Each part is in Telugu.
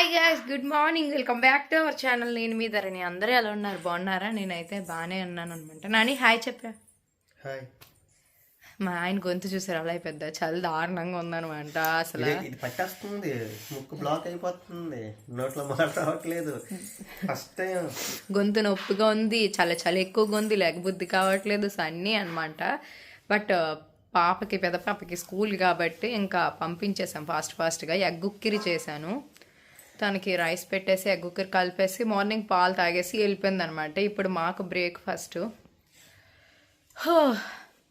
Hi guys good morning welcome back to our channel నేను మీ ధరణి. అందరూ ఎలా ఉన్నారు? బాగున్నారా? నేనైతే బాగానే ఉన్నాను అనమాట నాని హాయ్ చెప్పా. హాయ్ మా ఆయన గొంతు చూసారు అలా పెద్ద చాలా దారుణంగా ఉందనమాట అసలు. ఇది పట్టేస్తుంది. ముక్కు బ్లాక్ అయిపోతుంది. నోట్లో మాట రావట్లేదు. ఫస్ట్ టైం గొంతు నొప్పిగా ఉంది చాలా చాలా ఎక్కువగా ఉంది లేకబుద్ధి కావట్లేదు సో అన్నీ అనమాట బట్ పాపకి పెద్ద పాపకి స్కూల్ కాబట్టి ఇంకా పంపించేసాం ఫాస్ట్ ఫాస్ట్గా ఎగ్ ఉక్కిరి చేశాను. తనకి రైస్ పెట్టేసి ఎగ్ ఉక్కిరి కలిపేసి మార్నింగ్ పాలు తాగేసి వెళ్ళిపోయింది అనమాట ఇప్పుడు మాకు బ్రేక్ఫాస్ట్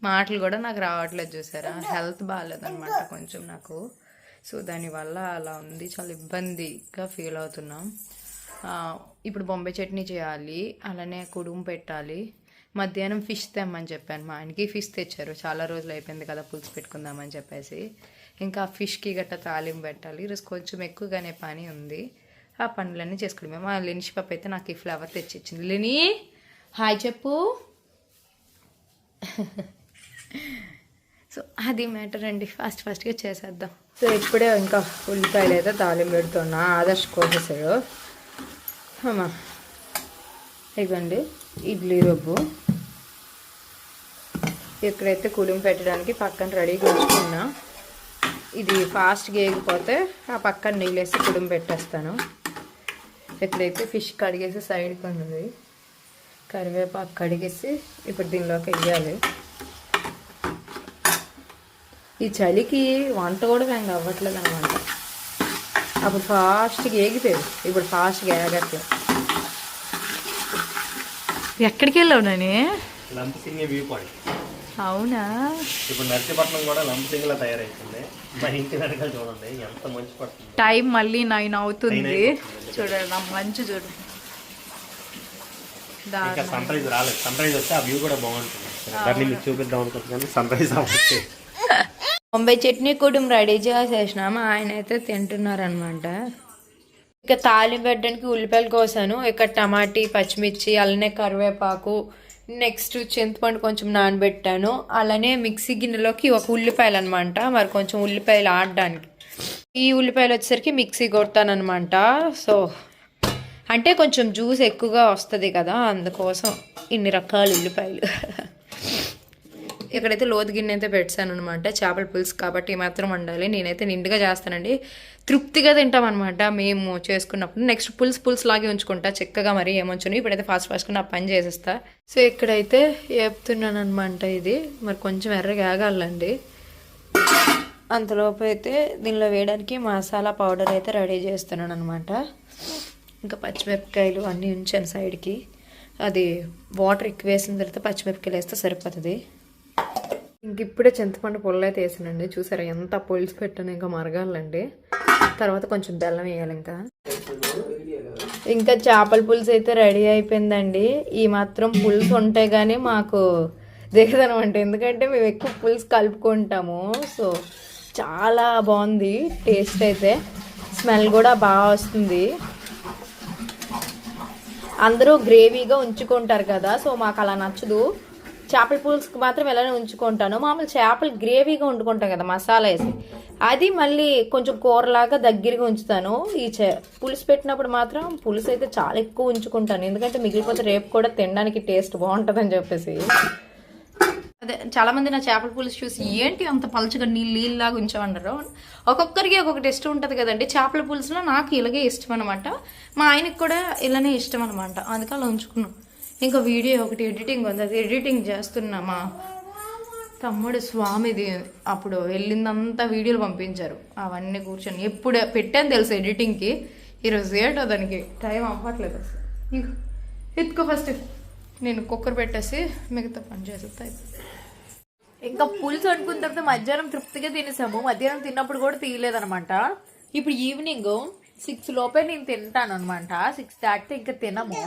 మాటలు కూడా నాకు రావట్లేదు చూసారా? హెల్త్ బాగాలేదనమాట కొంచెం నాకు. సో దానివల్ల అలా ఉంది. చాలా ఇబ్బందిగా ఫీల్ అవుతున్నాం. ఇప్పుడు బొంబాయి చట్నీ చేయాలి. అలానే కుడుము పెట్టాలి. మధ్యాహ్నం ఫిష్ తెమ్మని చెప్పాను మా ఆయనకి. ఫిష్ తెచ్చారు. చాలా రోజులు అయిపోయింది కదా పులుసు పెట్టుకుందామని చెప్పేసి. ఇంకా ఫిష్కి గట్ట తాలింపు పెట్టాలి. ఈరోజు కొంచెం ఎక్కువగానే పని ఉంది. ఆ పనులన్నీ చేసుకున్నాం మా లెనిషి పాప అయితే నాకు ఈ ఫ్లవర్ తెచ్చిచ్చింది. లెని హాయ్ చెప్పు. సో అది మ్యాటర్ అండి. ఫాస్ట్ ఫాస్ట్గా చేసేద్దాం. సో ఇప్పుడే ఇంకా ఉల్లిపాయలు అయితే తాలింపు పెడుతున్నా. ఆదర్శ్ కోసేసాడు. అమ్మా ఇదిగోండి ఇడ్లీ రవ్వు. ఇక్కడైతే కులింపు పెట్టడానికి పక్కన రెడీగా ఉంచుకున్నా ఇది ఫాస్ట్గా వేగిపోతే ఆ పక్కన నీళ్ళేసి కుడుము పెట్టేస్తాను. ఇక్కడైతే ఫిష్ కడిగేసి సైడ్కి ఉన్నది. కరివేపాకు కడిగేసి ఇప్పుడు దీనిలోకి వెయ్యాలి ఈ చలికి వంట కూడా మేము అవ్వట్లేదు అనమాట అప్పుడు ఫాస్ట్గా ఏగిపోయేది. ఇప్పుడు ఫాస్ట్గా ఏగట్లేదు. ఎక్కడికి వెళ్ళావు నాని? లంపసింగి view point. అవునా? ఇప్పుడు నర్సీపట్నం కూడా లంపసింగిలా తయారైతుంది. మా ఇంటి వెనకాల చూడండి ఎంత మంచి పడుతుంది. టైం మళ్ళీ నైన్ అవుతుంది. చూడండి మంచు చూడు. ఇంకా సన్ రైజ్ రాలేదు. సన్ రైజ్ వస్తే ఆ వ్యూ కూడా బాగుంటుంది. దాన్ని మీకు చూపిద్దాం అనుకుంటున్నాను. సన్ రైజ్ అవ్వచ్చు బొంబాయి చట్నీ కుటుంబం రెడీ చేసేసినాము ఆయన అయితే తింటున్నారనమాట ఇక తాలింపు పెట్టడానికి ఉల్లిపాయలు కోసాను. ఇక టమాటీ పచ్చిమిర్చి అలానే కరివేపాకు నెక్స్ట్ చింతపండు కొంచెం నానబెట్టాను. అలానే మిక్సీ గిన్నెలోకి ఒక ఉల్లిపాయలు అనమాట మరి కొంచెం ఉల్లిపాయలు ఆడడానికి. ఈ ఉల్లిపాయలు వచ్చేసరికి మిక్సీ కొడతానమాట సో అంటే కొంచెం జ్యూస్ ఎక్కువగా వస్తుంది కదా అందుకోసం ఇన్ని రకాల ఉల్లిపాయలు. ఇక్కడైతే లోతు గిన్నె అయితే పెట్టాను అనమాట చేపల పులుసు కాబట్టి మాత్రం వండాలి. నేనైతే నిండుగా చేస్తానండి. తృప్తిగా తింటాం అనమాట మేము చేసుకున్నప్పుడు. నెక్స్ట్ పులుసు పులుసు లాగే ఉంచుకుంటా. చెక్కగా మరి ఏమంచును. ఇప్పుడైతే ఫాస్ట్ ఫాస్ట్గా నా పని చేసేస్తా. సో ఇక్కడైతే వేపుతున్నాను అనమాట ఇది. మరి కొంచెం ఎర్రగా ఆగాలండి అంతలోపు అయితే దీనిలో వేయడానికి మసాలా పౌడర్ అయితే రెడీ చేస్తున్నాను అనమాట ఇంకా పచ్చిమిరపకాయలు అన్నీ ఉంచాను సైడ్కి. అది వాటర్ ఎక్కువ వేసిన తర్వాత పచ్చిమిరపకాయలు వేస్తే సరిపోతుంది. ఇంక ఇప్పుడే చింతపండు పొల్లు అయితే వేసానండి. చూసారా ఎంత పులుసు పెట్టాను ఇంకా మరగాలండి. తర్వాత కొంచెం బెల్లం వేయాలి ఇంకా. ఇంకా చేపల పులుసు అయితే రెడీ అయిపోయిందండి. ఈ మాత్రం పులుసు ఉంటే కానీ మాకు దిగదనమాట ఎందుకంటే మేము ఎక్కువ పులుసు కలుపుకుంటాము. సో చాలా బాగుంది టేస్ట్ అయితే. స్మెల్ కూడా బాగా వస్తుంది. అందరూ గ్రేవీగా ఉంచుకుంటారు కదా. సో మాకు అలా నచ్చదు. చేపల పులుసుకి మాత్రం ఇలానే ఉంచుకుంటాను. మామూలు చేపలు గ్రేవీగా వండుకుంటాం కదా మసాలా వేసి. అది మళ్ళీ కొంచెం కూరలాగా దగ్గరగా ఉంచుతాను. ఈ చే పులుసు పెట్టినప్పుడు మాత్రం పులుసు అయితే చాలా ఎక్కువ ఉంచుకుంటాను. ఎందుకంటే మిగిలిపోతే రేపు కూడా తినడానికి టేస్ట్ బాగుంటుందని చెప్పేసి. అదే చాలా మంది నా చేపల పులుసు చూసి ఏంటి అంత పలుచగా నీళ్ళు నీళ్ళలాగా ఉంచామన్నారు? ఒక్కొక్కరికి ఒక్కొక్కటి ఇష్టం ఉంటుంది కదండి. చేపల పులుసులో నాకు ఇలాగే ఇష్టం అనమాట మా ఆయనకి కూడా ఇలానే ఇష్టం అనమాట అందుకే అలా ఉంచుకున్నాం. ఇంకా వీడియో ఒకటి ఎడిటింగ్ ఉంది. అది ఎడిటింగ్ చేస్తున్నామా? తమ్ముడు స్వామిది అప్పుడు వెళ్ళిందంతా వీడియోలు పంపించారు. అవన్నీ కూర్చొని. ఎప్పుడు పెట్టాను తెలుసు ఎడిటింగ్కి? ఈరోజు ఏటో దానికి టైం అవ్వట్లేదు అసలు. ఎత్తుకో ఫస్ట్. నేను కుక్కర్ పెట్టేసి మిగతా పని చేసేస్తా ఇంకా పులుసు వండుకున్న తర్వాత మధ్యాహ్నం తృప్తిగా తినేసాము. మధ్యాహ్నం తిన్నప్పుడు కూడా తీయలేదనమాట ఇప్పుడు ఈవినింగ్ సిక్స్ లోపే నేను తింటాను అనమాట సిక్స్ దాటితే ఇంకా తినము.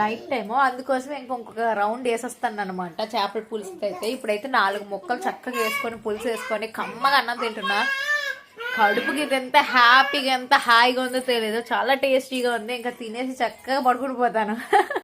నైట్ టైము అందుకోసం ఇంకొక రౌండ్ వేసేస్తాను అనమాట చేపల పులుసు అయితే ఇప్పుడైతే నాలుగు ముక్కలు చక్కగా వేసుకొని పులుసు వేసుకొని కమ్మగా అన్నం తింటున్నా. కడుపుకి ఇది ఎంత హ్యాపీగా ఎంత హాయిగా ఉందో తెలియదు చాలా టేస్టీగా ఉంది. ఇంకా తినేసి చక్కగా పడుకుని పోతాను